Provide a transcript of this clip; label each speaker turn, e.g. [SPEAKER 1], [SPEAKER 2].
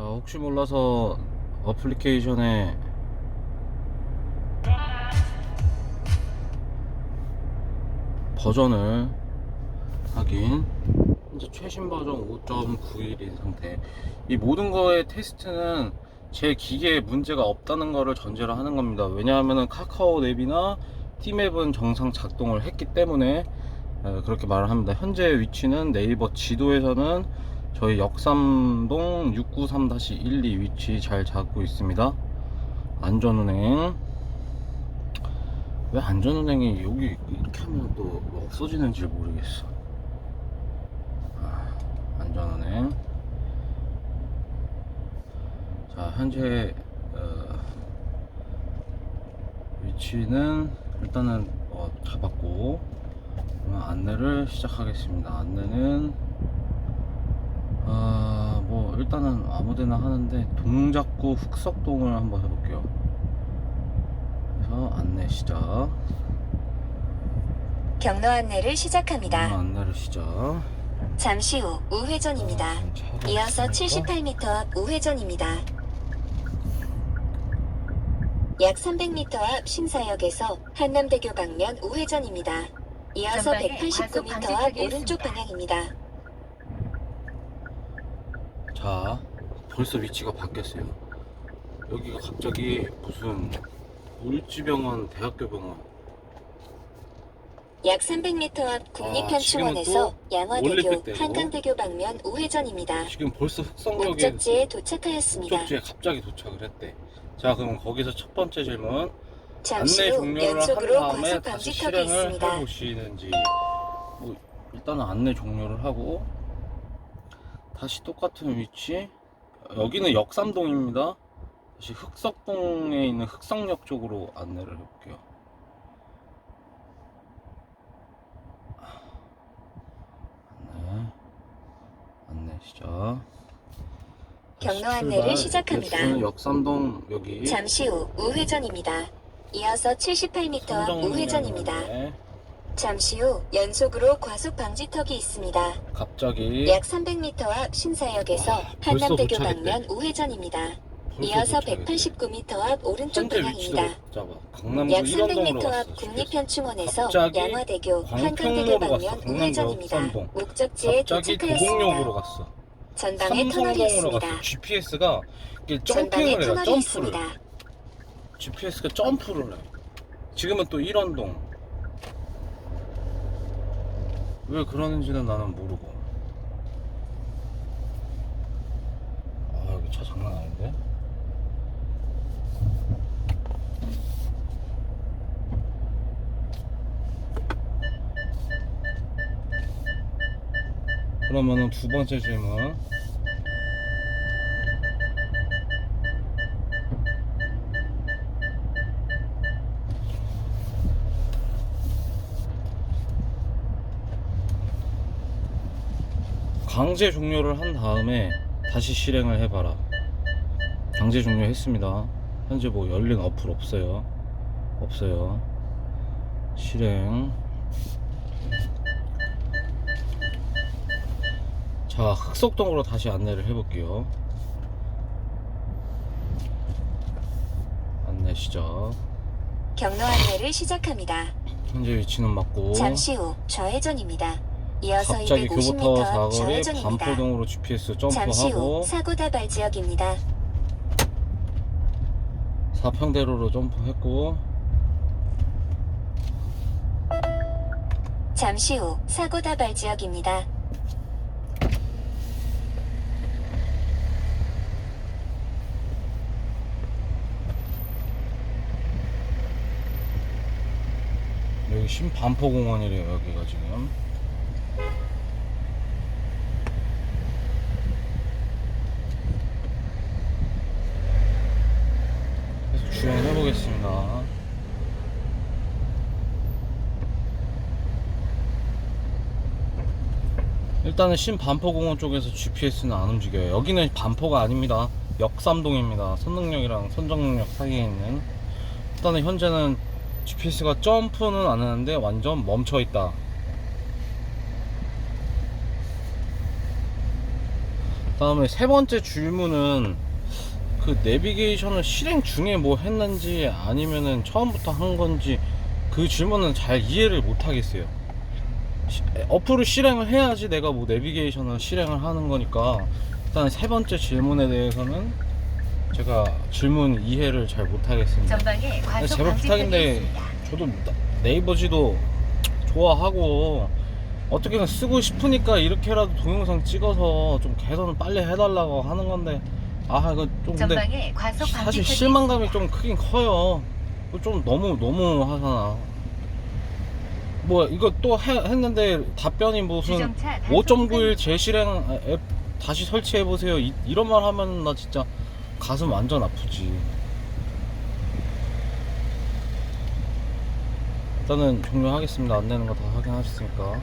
[SPEAKER 1] 자, 혹시 몰라서 어플리케이션에 버전을 하긴 이제 최신 버전 5.91인 상태. 이 모든 거의 테스트는 제 기계에 문제가 없다는 거를 전제로 하는 겁니다. 왜냐하면 카카오 앱이나 티맵은 정상 작동을 했기 때문에 에, 그렇게 말을 합니다. 현재 위치는 네이버 지도에서는 저희 역삼동 693-12 위치 잘 잡고 있습니다. 안전운행. 왜 안전운행이 여기 이렇게 하면 또왜 없어지는지 모르겠어. 아, 안전운행. 자 현재 어, 위치는 일단은 어, 잡았고 안내를 시작하겠습니다. 안내는 아, 뭐 일단은 아무데나 하는데 동작구 흑석동을 한번 해볼게요 그래서 안내 시작
[SPEAKER 2] 경로 안내를 시작합니다.
[SPEAKER 1] 안내를 시작
[SPEAKER 2] 잠시 후 우회전입니다.
[SPEAKER 1] 아,
[SPEAKER 2] 이어서
[SPEAKER 1] 있으니까
[SPEAKER 2] 78m 앞 우회전입니다. 약 300m 앞 신사역에서 한남대교 방면 우회전입니다. 이어서
[SPEAKER 3] 전방에
[SPEAKER 2] 189m 앞 오른쪽 방향입니다.
[SPEAKER 1] 자 벌써 위치가 바뀌었어요 여기가 갑자기 무슨 울지병원 대학교 병원
[SPEAKER 2] 약 300m 앞 국립현충원에서
[SPEAKER 1] 아,
[SPEAKER 2] 양화대교,
[SPEAKER 1] 올림픽대로.
[SPEAKER 2] 한강대교 방면 우회전입니다.
[SPEAKER 1] 지금 벌써 흑성역에
[SPEAKER 2] 목적지에 도착하였습니다.
[SPEAKER 1] 목적지에 갑자기 도착을 했대 자 그럼 거기서 첫 번째 질문
[SPEAKER 2] 잠시
[SPEAKER 1] 안내
[SPEAKER 2] 후
[SPEAKER 1] 종료를 한
[SPEAKER 2] 연속으로
[SPEAKER 1] 다음에
[SPEAKER 2] 과속
[SPEAKER 1] 다시
[SPEAKER 2] 방지턱이
[SPEAKER 1] 실행을
[SPEAKER 2] 있습니다.
[SPEAKER 1] 해보시는지 뭐 일단은 안내 종료를 하고 다시 똑같은 위치 여기는 역삼동입니다 다시 흑석동에 있는 흑성역 쪽으로 안내를 해볼게요 안내 안내 시작
[SPEAKER 2] 경로 안내를. 시작합니다.
[SPEAKER 1] 저는 역삼동 여기
[SPEAKER 2] 잠시 후 우회전입니다. 이어서 78m 앞
[SPEAKER 1] 삼정역이라는
[SPEAKER 2] 우회전입니다.
[SPEAKER 1] 건데
[SPEAKER 2] 잠시 후 연속으로 과속 방지턱이 있습니다.
[SPEAKER 1] 갑자기
[SPEAKER 2] 약 300m 앞 신사역에서
[SPEAKER 1] 와, 벌써
[SPEAKER 2] 한남대교. 방면 우회전입니다.
[SPEAKER 1] 벌써
[SPEAKER 2] 이어서
[SPEAKER 1] 도착했대.
[SPEAKER 2] 189m 앞 오른쪽
[SPEAKER 1] 현재 위치도
[SPEAKER 2] 방향입니다.
[SPEAKER 1] 잡아 강남구
[SPEAKER 2] 약
[SPEAKER 1] 1원동으로
[SPEAKER 2] 300m
[SPEAKER 1] 갔어
[SPEAKER 2] 앞 국립현충원에서
[SPEAKER 1] 갑자기
[SPEAKER 2] 양화대교, 한강대교
[SPEAKER 1] 갔어,
[SPEAKER 2] 방면 우회전입니다. 목적지에
[SPEAKER 1] 갑자기
[SPEAKER 2] 도착하였습니다.
[SPEAKER 1] 갔어
[SPEAKER 2] 전방에 터널이
[SPEAKER 1] 삼성동으로
[SPEAKER 2] 있습니다.
[SPEAKER 1] 갔어 GPS가 이게
[SPEAKER 2] 전방에
[SPEAKER 1] 점핑을 해요
[SPEAKER 2] 터널이
[SPEAKER 1] 점프를
[SPEAKER 2] 있습니다.
[SPEAKER 1] GPS가 점프를 해 지금은 또 1원동 왜 그러는지는 나는 모르고. 아 여기 차 장난 아닌데? 그러면은 두 번째 질문 강제 종료를 한 다음에 다시 실행을 해봐라. 강제 종료했습니다. 현재 뭐 열린 어플 없어요. 없어요. 실행. 자, 흑석동으로 다시 안내를 해볼게요. 안내 시작.
[SPEAKER 2] 경로 안내를 시작합니다.
[SPEAKER 1] 현재 위치는 맞고.
[SPEAKER 2] 잠시 후 좌회전입니다. 이어서
[SPEAKER 1] 갑자기
[SPEAKER 2] 250m
[SPEAKER 1] 교보타워
[SPEAKER 2] 앞
[SPEAKER 1] 사거리
[SPEAKER 2] 좌회전입니다.
[SPEAKER 1] 반포동으로 GPS
[SPEAKER 2] 잠시 후
[SPEAKER 1] 점프하고
[SPEAKER 2] 사고 다발 지역입니다.
[SPEAKER 1] 사평대로로 점프했고
[SPEAKER 2] 잠시 후 사고 다발 지역입니다.
[SPEAKER 1] 여기 신반포공원이래요 여기가 지금 계속 주행해 보겠습니다 일단은 신반포공원 쪽에서 GPS는 안 움직여요 여기는 반포가 아닙니다 역삼동입니다 선릉역이랑 선정역 사이에 있는 일단은 현재는 GPS가 점프는 안 하는데 완전 멈춰 있다. 다음에 세 번째 질문은 그 내비게이션을 실행 중에 뭐 했는지 아니면은 처음부터 한 건지 그 질문은 잘 이해를 못 하겠어요. 시- 어플을 실행을 해야지 내가 뭐 내비게이션을 실행을 하는 거니까 일단 세 번째 질문에 대해서는 제가 질문 이해를 잘 못 하겠습니다.
[SPEAKER 3] 전방에 과속
[SPEAKER 1] 제발
[SPEAKER 3] 방지턱이
[SPEAKER 1] 부탁인데. 저도 나- 네이버 지도 좋아하고 어떻게든 쓰고 싶으니까 이렇게라도 동영상 찍어서 좀 개선을 빨리 해달라고 하는 건데 아 이거 좀 근데 사실 실망감이. 좀 크긴 커요 좀 너무 너무 하잖아 뭐 이거 또 해- 했는데 답변이 무슨
[SPEAKER 3] 주정차 단속
[SPEAKER 1] 5.91 재실행 앱 다시 설치해 보세요. 이런 말 하면 나 진짜 가슴 완전 아프지. 일단은 종료하겠습니다. 안 되는 거 다 확인하셨으니까